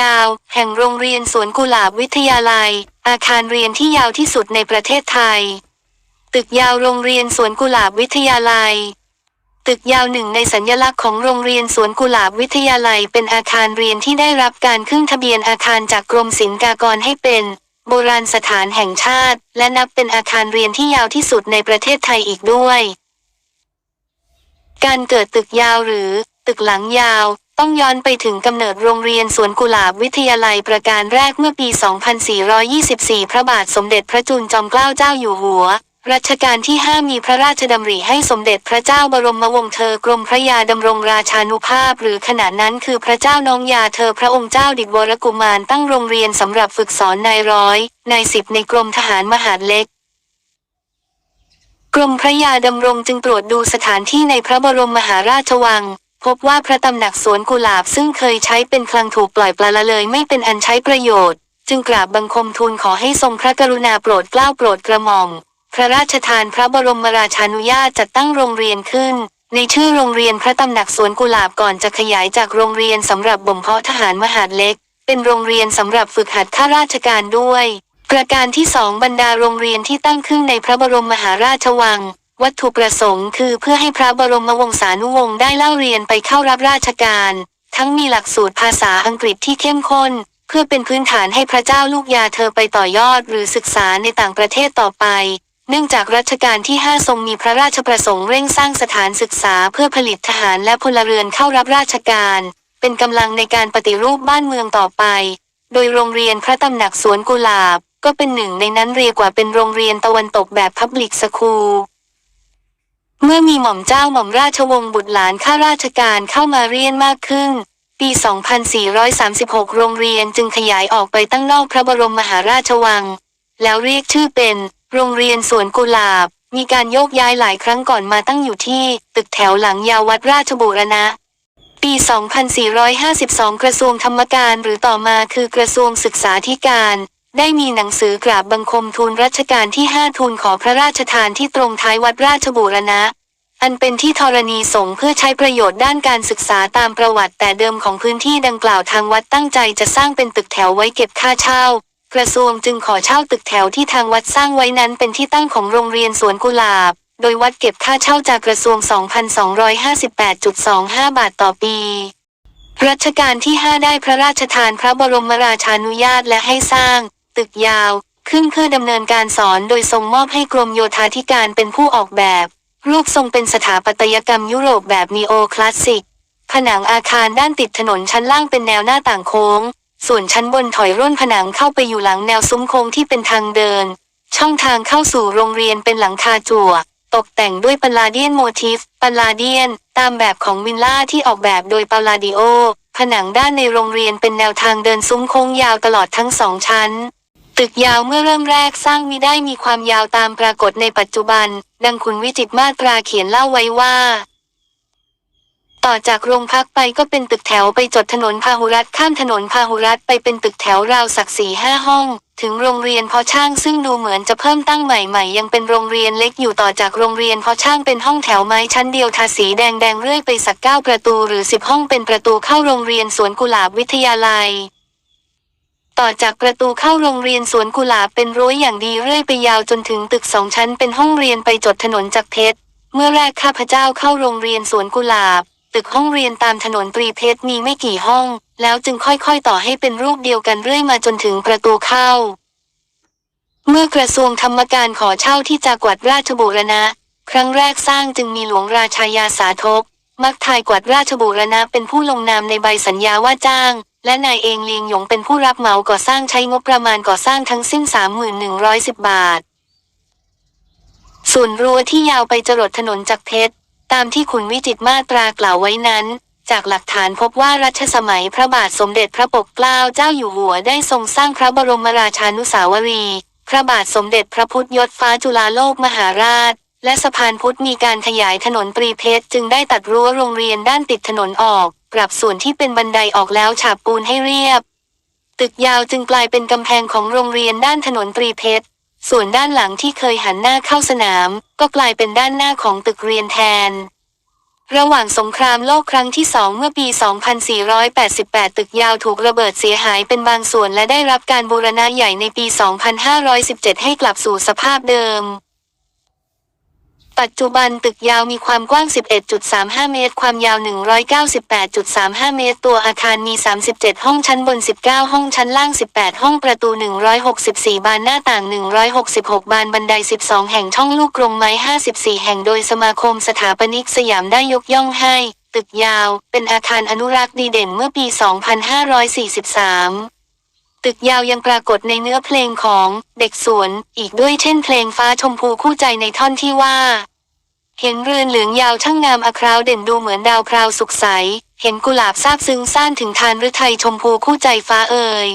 ยาว แห่งโรงเรียนสวนกุหลาบวิทยาลัย อาคารเรียนที่ยาวที่สุดในประเทศไทย ตึกยาวโรงเรียนสวนกุหลาบวิทยาลัย ตึกยาวหนึ่งในสัญลักษณ์ของโรงเรียนสวนกุหลาบวิทยาลัย เป็นอาคารเรียนที่ได้รับการขึ้นทะเบียนอาคารจากกรมศิลปากรให้เป็น โบราณสถานแห่งชาติ และนับเป็นอาคารเรียนที่ยาวที่สุดในประเทศไทยอีกด้วย การเกิดตึกยาวหรือ ตึกหลังยาว ต้องย้อนไปถึงกำเนิดโรงเรียนสวนกุหลาบวิทยาลัยประการแรกเมื่อปี 2424 พระบาทสมเด็จพระจุลจอมเกล้าเจ้าอยู่หัว รัชกาลที่ 5 มีพระราชดำริให้สมเด็จพระเจ้าบรมวงศ์เธอกรมพระยาดำรงราชานุภาพ หรือขณะนั้นคือพระเจ้าน้องยาเธอพระองค์เจ้าดิบวรกุมารตั้งโรงเรียนสำหรับฝึกสอนนายร้อยนายสิบในกรมทหารมหาดเล็กกรมพระยาดำรงจึงตรวจดูสถานที่ในพระบรมมหาราชวัง พบว่าพระตำหนักสวนกุหลาบซึ่งเคยใช้เป็นคลังถูกปล่อยปละละเลยไม่เป็นอันใช้ประโยชน์ จึงกราบบังคมทูลขอให้ทรงพระกรุณาโปรดเกล้าโปรดกระหม่อม พระราชทานพระบรมราชานุญาตจัดตั้งโรงเรียนขึ้น ในชื่อโรงเรียนพระตำหนักสวนกุหลาบก่อนจะขยายจากโรงเรียนสำหรับบ่มเพาะทหารมหาดเล็ก เป็นโรงเรียนสำหรับฝึกหัดข้าราชการด้วย ประการที่สองบรรดาโรงเรียนที่ตั้งขึ้นในพระบรมมหาราชวัง วัตถุประสงค์คือเพื่อให้พระบรมวงศานุวงศ์ได้เล่าเรียนไปเข้ารับราชการ ทั้งมีหลักสูตรภาษาอังกฤษที่เข้มข้น เพื่อเป็นพื้นฐานให้พระเจ้าลูกยาเธอไปต่อยอดหรือศึกษาในต่างประเทศต่อไป เนื่องจากรัชกาลที่ 5 ทรงมีพระราชประสงค์เร่งสร้างสถานศึกษาเพื่อผลิตทหารและพลเรือนเข้ารับราชการ เป็นกำลังในการปฏิรูปบ้านเมืองต่อไป โดยโรงเรียนพระตำหนักสวนกุหลาบ ก็เป็นหนึ่งในนั้นเรียกว่าเป็นโรงเรียนตะวันตกแบบพับลิกสคูล เมื่อมีหม่อมเจ้าหม่อมราชวงศ์บุตรหลานข้าราชการเข้ามาเรียนมากขึ้น ปี 2436 โรงเรียนจึงขยายออกไปตั้งนอกพระบรมมหาราชวัง แล้วเรียกชื่อเป็น โรงเรียนสวนกุหลาบ มีการโยกย้ายหลายครั้งก่อนมาตั้งอยู่ที่ ตึกแถวหลังยาววัดราชบูรณะ ปี 2452 กระทรวงธรรมการหรือต่อมาคือกระทรวงศึกษาธิการ ได้มีหนังสือกราบบังคมทูลรัชกาลที่5ทูลขอพระราชทานที่ตรงท้ายวัดราชบูรณะ อันเป็นที่ธรณีสงฆ์เพื่อใช้ประโยชน์ด้านการศึกษาตามประวัติแต่เดิมของพื้นที่ดังกล่าวทางวัดตั้งใจจะสร้างเป็นตึกแถวไว้เก็บค่าเช่า กระทรวงจึงขอเช่าตึกแถวที่ทางวัดสร้างไว้นั้นเป็นที่ตั้งของโรงเรียนสวนกุหลาบ โดยวัดเก็บค่าเช่าจากกระทรวง 2,258.25 บาทต่อปีรัชกาลที่ 5 ได้พระราชทานพระบรมราชานุญาตและให้สร้าง ตึกยาว ขึ้นเพื่อดำเนินการสอนโดยทรงมอบให้กรมโยธาธิการเป็นผู้ออกแบบ รูปทรงเป็นสถาปัตยกรรมยุโรปแบบนีโอคลาสสิก ผนังอาคารด้านติดถนนชั้นล่างเป็นแนวหน้าต่างโค้ง ส่วนชั้นบนถอยร่นผนังเข้าไปอยู่หลังแนวซุ้มโค้งที่เป็นทางเดิน ช่องทางเข้าสู่โรงเรียนเป็นหลังคาจั่วตกแต่งด้วยปลาเดียนโมทีฟปลาเดียน ตามแบบของวิลล่าที่ออกแบบโดยปาลาดิโอ ผนังด้านในโรงเรียนเป็นแนวทางเดินซุ้มโค้งยาวตลอดทั้งสองชั้น ตึกยาวเมื่อเริ่มแรกสร้างมิได้มีความยาวตามปรากฏในปัจจุบัน ดังคุณวิจิตมาตราเขียนเล่าไว้ว่า ต่อจากโรงพักไปก็เป็นตึกแถวไปจดถนนพาหุรัตข้ามถนนพาหุรัตไปเป็นตึกแถวราวสักสี่ห้าห้อง ถึงโรงเรียนพอช่างซึ่งดูเหมือนจะเพิ่มตั้งใหม่ๆ ยังเป็นโรงเรียนเล็กอยู่ต่อจากโรงเรียนพอช่างเป็นห้องแถวไม้ชั้นเดียวทาสีแดงแดงๆเรื่อยไปสักเก้าประตูหรือสิบห้องเป็นประตูเข้าโรงเรียนสวนกุหลาบวิทยาลัย ต่อจากประตูเข้าโรงเรียนสวนกุหลาบเป็นรั้วอย่างดีเรื่อยไปยาวจนถึงตึกสองชั้นเป็นห้องเรียนไปจดถนนจักเพชร เมื่อแรกข้าพเจ้าเข้าโรงเรียนสวนกุหลาบ ตึกห้องเรียนตามถนนตรีเพชรมีไม่กี่ห้อง แล้วจึงค่อยๆ ต่อให้เป็นรูปเดียวกันเรื่อยมาจนถึงประตูเข้า เมื่อกระทรวงธรรมการขอเช่าที่จากวัดราชบูรณะ ครั้งแรกสร้างจึงมีหลวงราชายาสาทก มักทายกวัดราชบูรณะเป็นผู้ลงนามในใบสัญญาว่าจ้าง และนายเองเลียงหยงเป็นผู้รับเหมาก่อสร้างใช้งบประมาณก่อสร้างทั้งสิ้น 3110 บาท ส่วนรั้วที่ยาวไปจรดถนนจักเพชร ตามที่คุณวิจิตมาตรากล่าวไว้นั้น จากหลักฐานพบว่ารัชสมัยพระบาทสมเด็จพระปกเกล้าเจ้าอยู่หัวได้ทรงสร้างพระบรมราชานุสาวรี พระบาทสมเด็จพระพุทธยศฟ้าจุฬาโลกมหาราช และสะพานพุทธมีการขยายถนนปรีเพชรจึงได้ตัดรั้วโรงเรียนด้านติดถนนออกปรับส่วนที่เป็นบันไดออกแล้วฉาบปูนให้เรียบ ตึกยาวจึงกลายเป็นกำแพงของโรงเรียนด้านถนนตรีเพชรส่วนด้านหลังที่เคยหันหน้าเข้าสนาม ก็กลายเป็นด้านหน้าของตึกเรียนแทน ระหว่างสงครามโลกครั้งที่สองเมื่อปี 2488 ตึกยาวถูกระเบิดเสียหายเป็นบางส่วนและได้รับการบูรณะใหญ่ในปี 2517 ให้กลับสู่สภาพเดิม ปัจจุบันตึกยาวมีความกว้าง 11.35 เมตร ความยาว 198.35 เมตร ตัวอาคารมี 37 ห้องชั้นบน 19 ห้องชั้นล่าง 18 ห้องประตู 164 บานหน้าต่าง 166 บานบันได 12 แห่งช่องลูกกรงไม้ 54 แห่งโดยสมาคมสถาปนิกสยามได้ยกย่องให้ ตึกยาว เป็นอาคารอนุรักษ์ดีเด่นเมื่อปี 2543 ตึกยาวยังปรากฏในเนื้อเพลงของเด็กสวนอีกด้วยเช่นเพลงฟ้าชมพูคู่ใจในท่อนที่ว่า เห็นเรือนเหลืองยาวช่างงามอคราวเด่นดูเหมือนดาวคราวสุขใส เห็นกุหลาบซาบซึ้งซ่านถึงทานฤทัยชมพูคู่ใจฟ้าเอ่ย